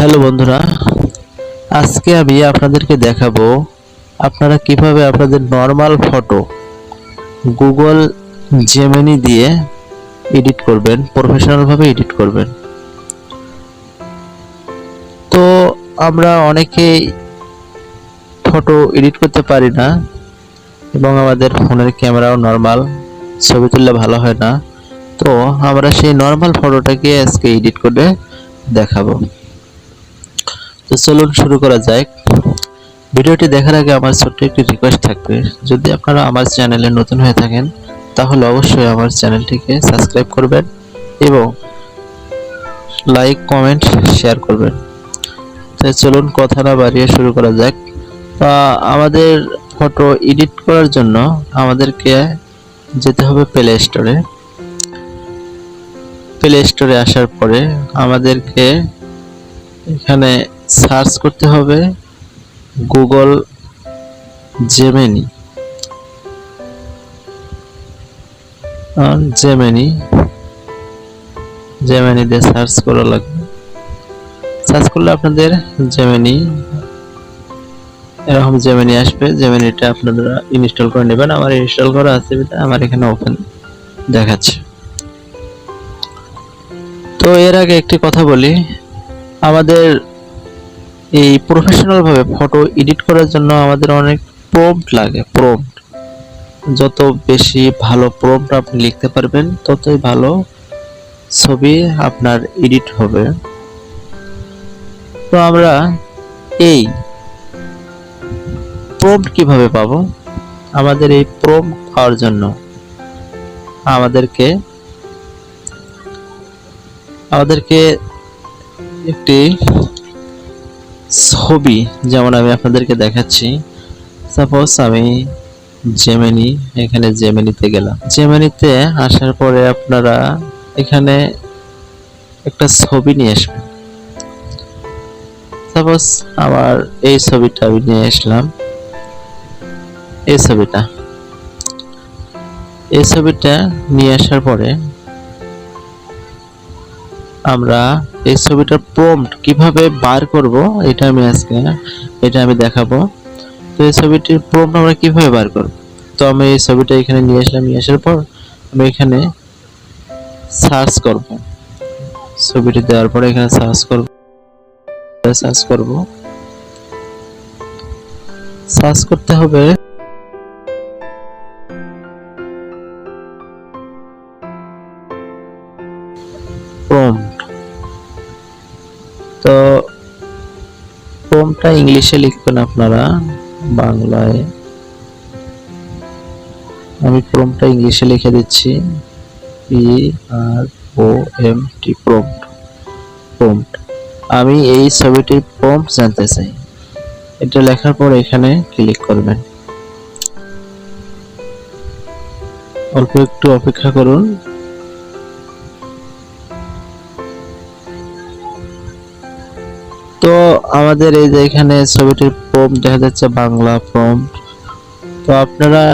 Hello বন্ধুরা, আজকে আমি আপনাদেরকে দেখাবো আপনারা কীভাবে আপনাদের নর্মাল ফটো গুগল জেমিনি দিয়ে এডিট করবেন প্রফেশনালভাবে এডিট করবেন। তো আমরা অনেকেই ফটো এডিট করতে পারি না এবং আমাদের ফোনের ক্যামেরাও নর্মাল ছবি তুললে ভালো হয় না। তো আমরা সেই নর্মাল ফটোটাকে আজকে এডিট করে দেখাবো। তো চলুন শুরু করা যাক। ভিডিওটি দেখার আগে আমার ছোট্ট একটি রিকোয়েস্ট থাকবে। যদি আপনারা আমার চ্যানেলে নতুন হয়ে থাকেন, তাহলে অবশ্যই আমার চ্যানেলটিকে সাবস্ক্রাইব করবেন এবং লাইক কমেন্ট শেয়ার করবেন। তো চলুন কথা না বাড়িয়ে শুরু করা যাক। আমাদের ফটো এডিট করার জন্য আমাদেরকে যেতে হবে প্লে স্টোরে প্লে স্টোরে আসার পরে আমাদেরকে এখানে সার্চ করতে হবে গুগল জেমেনি। জেমেনি জেমেনি দিয়ে সার্চ করা লাগবে। সার্চ করলে আপনাদের জেমেনি, এরকম জেমেনি আসবে। জেমেনিটা আপনারা ইনস্টল করে নেবেন। আমার ইনস্টল করা আছে আমার এখানে ওপেন দেখাচ্ছে। তো এর আগে একটি কথা বলি। আমাদের এই প্রফেশনাল ভাবে ফটো এডিট করার জন্য আমাদের অনেক প্রম্পট লাগে প্রম্পট যত বেশি ভালো প্রম্পট আপনি লিখতে পারবেন, ততই ভালো ছবি আপনার এডিট হবে। তো আমরা এই প্রম্পট কীভাবে পাবো? আমাদের এই প্রম্পট পাওয়ার জন্য আমাদেরকে আমাদেরকে একটি ছবি যেমন আমি আপনাদেরকে দেখাচ্ছি। সাপোজ আমি জেমেনি এখানে জেমেনিতে গেলাম। জেমেনিতে আসার পরে আপনারা এখানে একটা ছবি নিয়ে আসবেন। সাপোজ আমার এই ছবিটা আমি নিয়ে আসলাম। এই ছবিটা। এই ছবিটা নিয়ে আসার পরে আমরা এই ছবিটার প্রম্পট কীভাবে বার করব, এটা আমি আজকে, এটা আমি দেখাবো। তো এই ছবিটির প্রম্পট আমরা কীভাবে বার করব? তো আমি এই ছবিটা এখানে নিয়ে আসলাম, নিয়ে আসার পর আমি এখানে সার্চ করব। ছবিটি দেওয়ার পরে এখানে সার্চ করব সার্চ করব। সার্চ করতে হবে প্রম্পটটা ইংলিশে লিখবেন আপনারা? বাংলায়। আমি প্রম্পটটা ইংলিশে লিখে দিচ্ছি। P R O M T prompt prompt আমি এই ছবিটির প্রম্পট জানতে চাই। এটা লেখার পর এখানে ক্লিক করবেন। অল্প একটু অপেক্ষা করুন। আমাদের এই যে এখানে ছবিটির প্রম্পট দেখা যাচ্ছে, বাংলা প্রম্পট তো আপনারা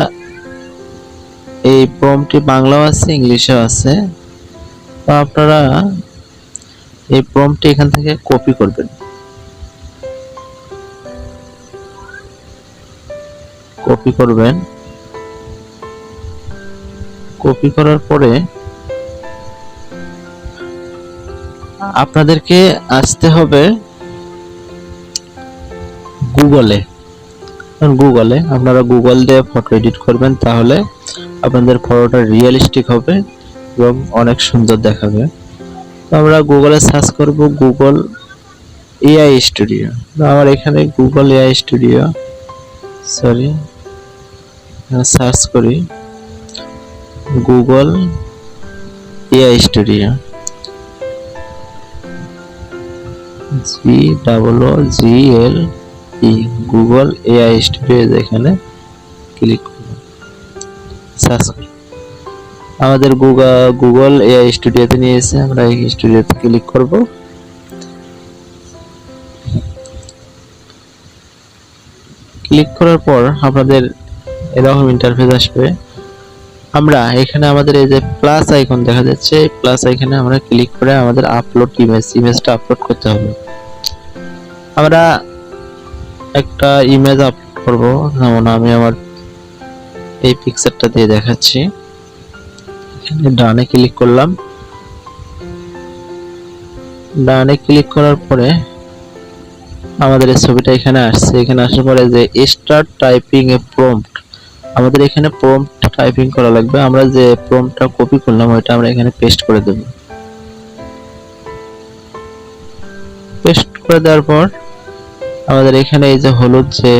এই প্রম্পটটি বাংলাও আছে, ইংলিশেও আছে। তো আপনারা এই প্রম্পটটি এখান থেকে কপি করবেন। কপি করবেন। কপি করার পরে আপনাদেরকে আসতে হবে গুগলে গুগলে আপনারা গুগল দিয়ে ফটো এডিট করবেন, তাহলে আপনাদের ফটোটা রিয়েলিস্টিক হবে এবং অনেক সুন্দর দেখাবে। তো আমরা গুগলে সার্চ করব গুগল এআই স্টুডিও আমার এখানে Google AI studio sorry search করি। Google AI studio G double O G L E Google AI studio এখানে ক্লিক করুন। সার্চ আমাদের গুগল এআই স্টুডিওতে নিয়ে এসে আমরা এই স্টুডিওতে ক্লিক করব। ক্লিক করার পর আপনাদের এরকম ইন্টারফেস আসবে। আমরা এখানে আমাদের এই যে প্লাস আইকন দেখা যাচ্ছে প্লাস আইকনে আমরা ক্লিক করে আমাদের আপলোড ইমেজ ইমেজটা আপলোড করতে হবে। আমরা একটা ইমেজ আপলোড করব। যেমন আমি আমার এই পিকচারটা দিয়ে দেখাচ্ছি। এখানে ডানে ক্লিক করলাম। ডানে ক্লিক করার পরে আমাদের এই ছবিটা এখানে আসছে। এখানে আসার পরে যে স্টার্ট টাইপিং এ প্রম্পট আমাদের এখানে প্রম্পট টাইপিং করা লাগবে। আমরা যে প্রম্পটটা কপি করলাম, ওইটা আমরা এখানে পেস্ট করে দেব। পেস্ট করে দেওয়ার পর আমাদের এখানে এই যে হলুদ যে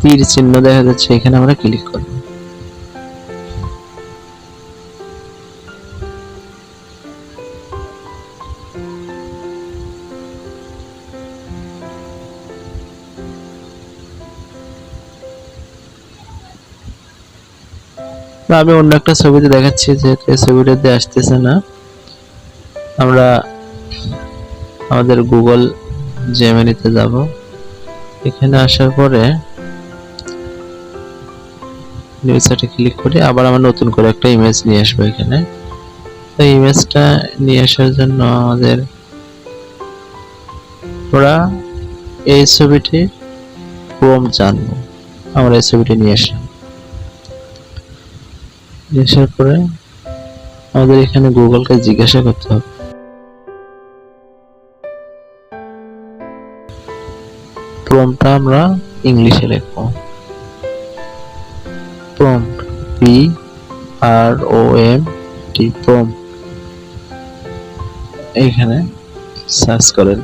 তীর চিহ্ন দেখা যাচ্ছে, এখানে আমরা ক্লিক করব। আমি অন্য একটা ছবিতে দেখাচ্ছি যে এই ছবিটাতে আসতেছে না, আমরা আমাদের গুগল জেমিনিতে যাব। এখানে আসার পরে নিউজটাতে ক্লিক করে আবার আমরা নতুন করে একটা ইমেজ নিয়ে আসব এখানে। তো ইমেজটা নিয়ে আসার জন্য আমাদের ওরা এই ছবিটির ক্রোম জানব আমরা এই ছবিটি নিয়ে আসলাম। নিয়ে আসার পরে আমাদের এখানে গুগলকে জিজ্ঞাসা করতে হবে। প্রমটা আমরা ইংলিশে লিখব। Prompt P R O M T prompt এখানে সার্চ করেন।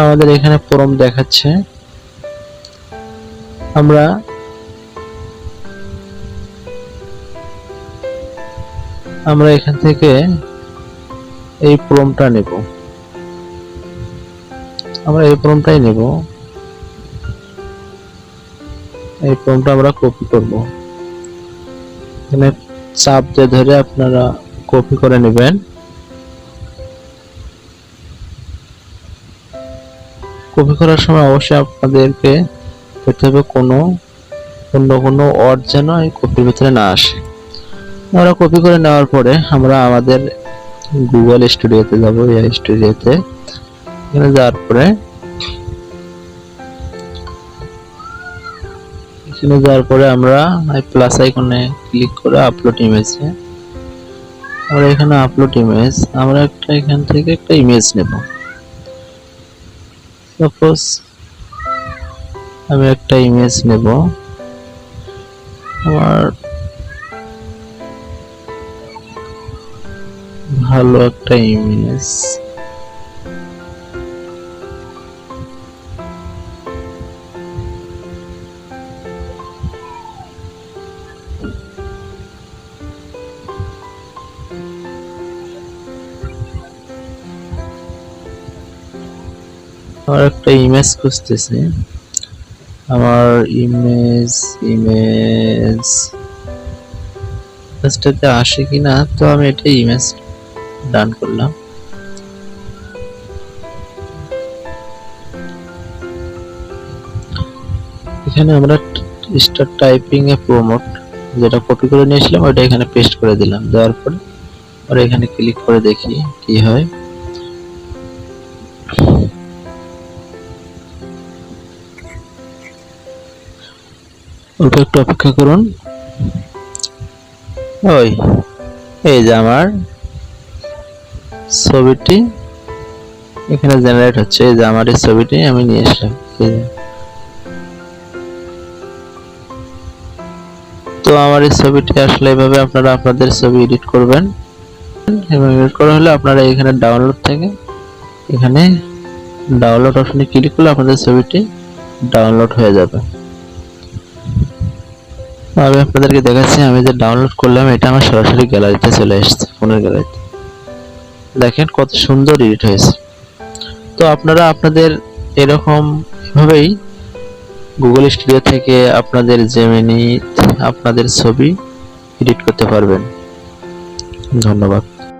আমাদের এখানে প্রম দেখাচ্ছে। আমরা আমরা এখান থেকে এই প্রমটা নেব। আমরা এই প্রমটাই নেব। এই প্রমটা আমরা কপি করব। এখানে চাপ দিয়ে ধরে আপনারা কপি করে নেবেন। কপি করার সময় অবশ্যই আপনাদেরকে করতে হবে কোনো, অন্য কোনো ওয়ার্ড যেন এই কপির ভিতরে না আসে। আমরা কপি করে নেওয়ার পরে আমরা আমাদের গুগল স্টুডিওতে যাব, এই স্টুডিওতে এখানে যাওয়ার পরে, এখানে যাওয়ার পরে আমরা এই প্লাস আইকনে ক্লিক করে আপলোড ইমেজে আমরা এখানে আপলোড ইমেজ আমরা একটা এখান থেকে একটা ইমেজ নেব। সাপোজ আমি একটা ইমেজ নেব। আমার ভালো একটা ইমেজ আমার একটা ইমেজ খুঁজতেছি। আমার ইমেজ ইমেজ। ইমেজটাতে আসে কিনা, তো আমি এটা ইমেজ ডান করলাম। এখানে আমরা স্টার্ট টাইপিং এ প্রমোট যেটা কপি করে নিয়েছিলাম ওটা এখানে পেস্ট করে দিলাম। দেওয়ার পরে আর এখানে ক্লিক করে দেখি কি হয়। অল্প একটু অপেক্ষা করুন। ওই, এই যে আমার ছবিটি, এখানে জেনারেট হচ্ছে। এই যে আমার এই ছবিটি, আমি নিয়ে আসলাম। তো আমার এই ছবিটি আসলে এভাবে আপনারা আপনাদের ছবি এডিট করবেন। এবং এডিট করা হলে আপনারা এখানে ডাউনলোড থেকে এখানে ডাউনলোড অপশনে ক্লিক করলে আপনাদের ছবিটি ডাউনলোড হয়ে যাবে। আমি আপনাদেরকে দেখাচ্ছি, আমি যে ডাউনলোড করলাম, এটা আমার সরাসরি গ্যালারিতে চলে এসেছে, ফোনের গ্যালারিতে দেখেন কত সুন্দর এডিট হয়েছে। তো আপনারা আপনাদের এরকম ভাবেই গুগল স্টুডিও থেকে আপনাদের জেমিনি আপনাদের ছবি এডিট করতে পারবেন। ধন্যবাদ।